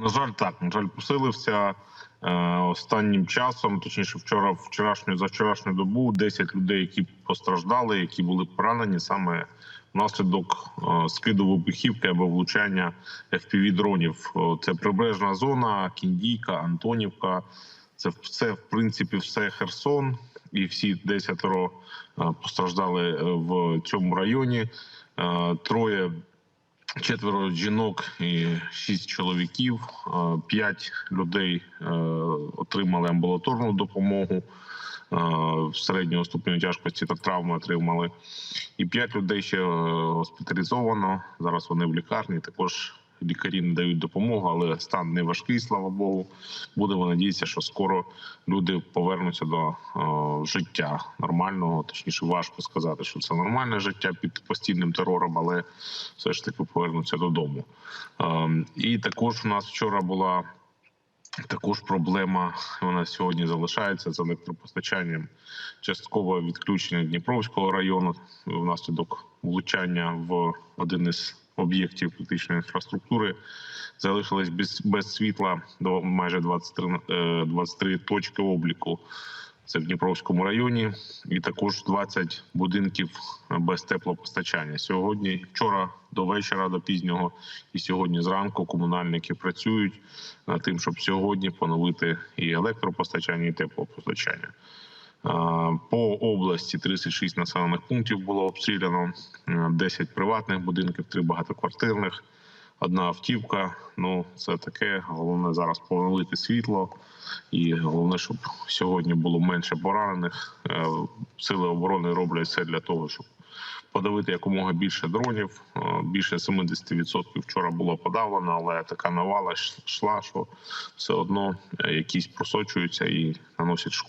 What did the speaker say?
На жаль, так на жаль, посилився е, останнім часом. Точніше, вчора, вчорашню за вчорашню добу 10 людей, які постраждали, які були поранені саме внаслідок е, скиду вибухівки або влучання fpv дронів. Це прибережна зона, Кіндійка, Антонівка. Це все, в принципі, все Херсон, і всі десятеро е, постраждали е, в цьому районі. Е, Троє четверо жінок і шість чоловіків. Е, П'ять людей е, отримали амбулаторну допомогу е, середнього ступеню тяжкості та травми отримали. І п'ять людей ще госпіталізовано. Зараз вони в лікарні. Також лікарі надають допомогу, але стан не важкий, слава Богу. Будемо надіятися, що скоро люди повернуться до е, життя нормального. Точніше, важко сказати, що це нормальне життя під постійним терором, але все ж таки повернуться додому. Е, і також у нас вчора була. Також проблема вона сьогодні залишається з електропостачанням часткове відключення Дніпровського району внаслідок влучання в один із об'єктів критичної інфраструктури. Залишились без, без світла до майже 23, е, 23 точки обліку. Це в Дніпровському районі, і також 20 будинків без теплопостачання. Сьогодні, вчора до вечора, до пізнього, і сьогодні зранку комунальники працюють над тим, щоб сьогодні поновити і електропостачання, і теплопостачання. Е, По області 36 населених пунктів було обстріляно, е, 10 приватних будинків, 3 багатоквартирних, одна автівка. Ну це таке. Головне зараз поновити світло, і головне, щоб сьогодні було менше поранених. Е, Сили оборони роблять все для того, щоб подавити якомога більше дронів. Е, Більше 70% вчора було подавлено, але така навала йшла, що все одно е, якісь просочуються і наносять шкоду.